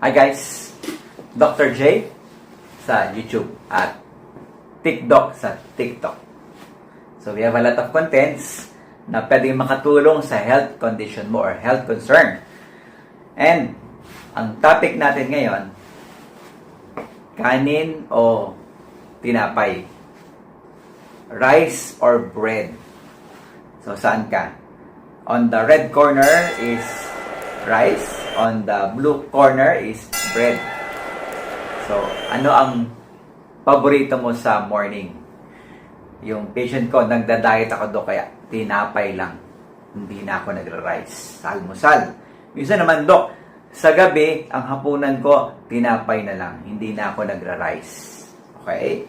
Hi guys, Dr. J sa YouTube at TikTok sa TikTok. So we have a lot of contents na pwedeng makatulong sa health condition mo or health concern. And ang topic natin ngayon, kanin o tinapay? Rice or bread? So saan ka? On the red corner is rice, on the blue corner is bread. So, ano ang paborito mo sa morning? Yung patient ko, nagda-diet ako do kaya tinapay lang. Hindi na ako nagra-rice. Almusal. Minsan naman, Dok, sa gabi, ang hapunan ko, tinapay na lang. Hindi na ako nagra-rice. Okay?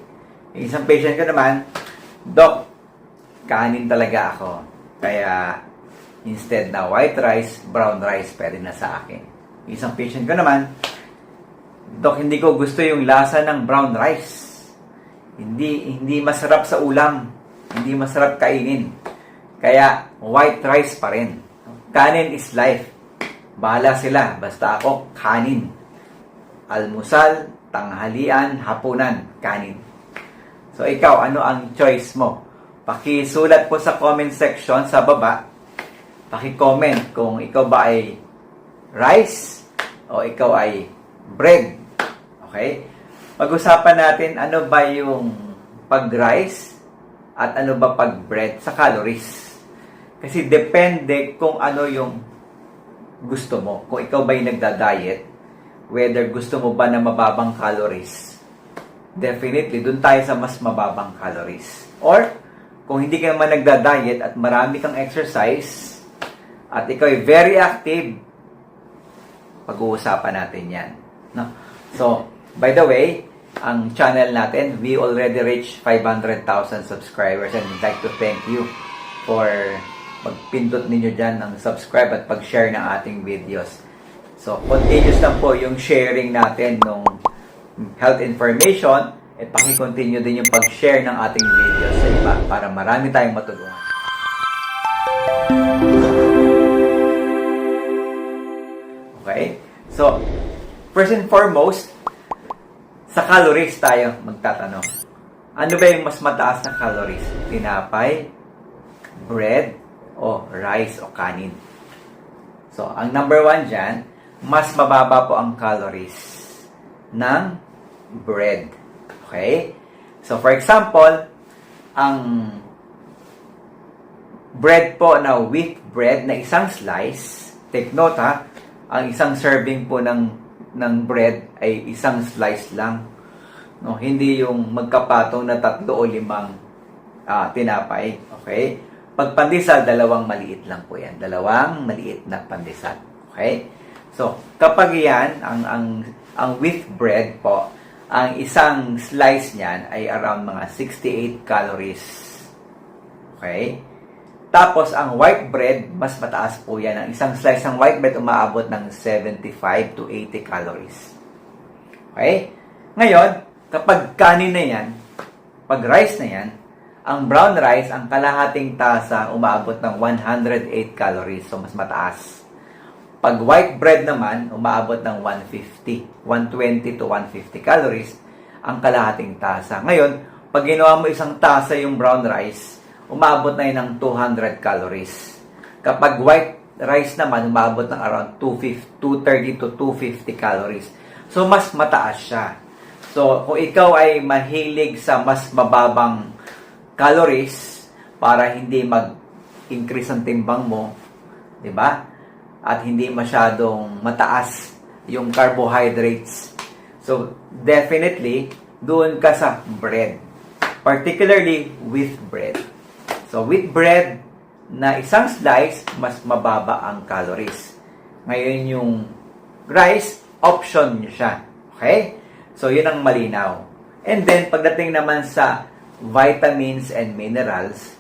Yung isang patient ko naman, Dok, kanin talaga ako. Kaya, instead na white rice, brown rice pwede na sa akin. Isang patient ko naman, Dok, hindi ko gusto yung lasa ng brown rice. Hindi hindi masarap sa ulam. Hindi masarap kainin. Kaya, white rice pa rin. Kanin is life. Bahala sila. Basta ako, kanin. Almusal, tanghalian, hapunan, kanin. So, ikaw, ano ang choice mo? Pakisulat po sa comment section sa baba. Paki-comment kung ikaw ba ay rice o ikaw ay bread. Okay? Pag-usapan natin ano ba yung pag-rice at ano ba pag-bread sa calories. Kasi depende kung ano yung gusto mo. Kung ikaw ba ay nagda-diet, whether gusto mo ba na mababang calories. Definitely, dun tayo sa mas mababang calories. Or, kung hindi ka naman nagda-diet at marami kang exercise, at ikaw ay very active, pag-uusapan natin yan. No? So, by the way, ang channel natin, we already reached 500,000 subscribers and we'd like to thank you for magpindot ninyo dyan ng subscribe at pag-share ng ating videos. So, continuous lang po yung sharing natin ng health information at paki-continue din yung pag-share ng ating videos sa iba para marami tayong matulungan. So, first and foremost, sa calories tayo magtatanong. Ano ba yung mas mataas na calories? Tinapay, bread, o rice o kanin? So, ang number one dyan, mas mababa po ang calories ng bread. Okay? So, for example, ang bread po na wheat bread na isang slice, take note ha, ang isang serving po ng ng bread ay isang slice lang. No, hindi yung magkapatong na tatlo o limang ah, tinapay. Okay? Pag pandesal, dalawang maliit lang po yan. Dalawang maliit na pandesal. Okay? So, kapag yan, ang, ang, ang wheat bread po, ang isang slice niyan ay around mga 68 calories. Okay? Tapos, ang white bread, mas mataas po yan. Ang isang slice ng white bread umaabot ng 75 to 80 calories. Okay? Ngayon, kapag kanin na yan, pag rice na yan, ang brown rice, ang kalahating tasa, umaabot ng 108 calories. So, mas mataas. Pag white bread naman, umaabot ng 150. 120 to 150 calories ang kalahating tasa. Ngayon, pag ginawa mo isang tasa yung brown rice, umabot na yun ng 200 calories. Kapag white rice naman, umabot ng around 250, 230 to 250 calories. So, mas mataas siya. So, kung ikaw ay mahilig sa mas mababang calories para hindi mag-increase ang timbang mo, 'di ba? At hindi masyadong mataas yung carbohydrates. So, definitely doon ka sa bread. Particularly with bread. So, with bread na isang slice, mas mababa ang calories. Ngayon yung rice, option nyo siya. Okay? So, yun ang malinaw. And then, pagdating naman sa vitamins and minerals,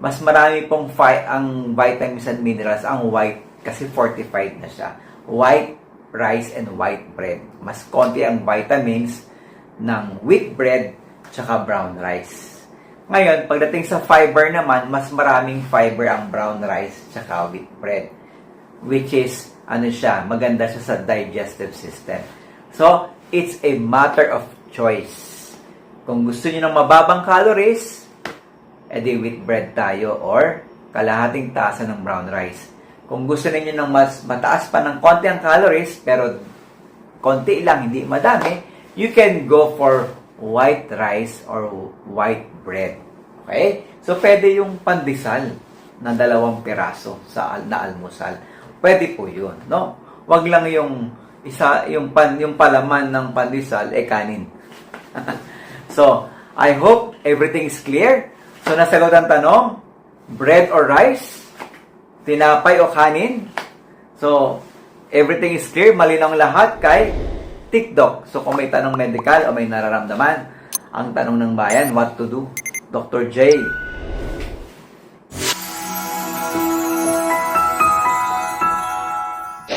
mas marami pong fi- ang vitamins and minerals ang white kasi fortified na siya. White rice and white bread. Mas konti ang vitamins ng wheat bread tsaka brown rice. Ngayon, pagdating sa fiber naman, mas maraming fiber ang brown rice tsaka wheat bread. Which is ano siya, maganda siya sa digestive system. So, it's a matter of choice. Kung gusto niyo ng mababang calories, edi wheat bread tayo or kalahating tasa ng brown rice. Kung gusto niyo ng mas mataas pa ng konti ang calories, pero konti lang, hindi madami, you can go for white rice or white bread. Okay? So, pwede yung pandesal na dalawang piraso sa na almusal. Pwede po yun, no? Wag lang yung isa yung pan yung palaman ng pandesal eh kanin. so, I hope everything is clear. So, nasagot ang tanong, bread or rice? Tinapay o kanin? So, everything is clear, malinaw lahat kay TikTok. So, kung may tanong medical o may nararamdaman, ang tanong ng bayan, what to do? Dr. J,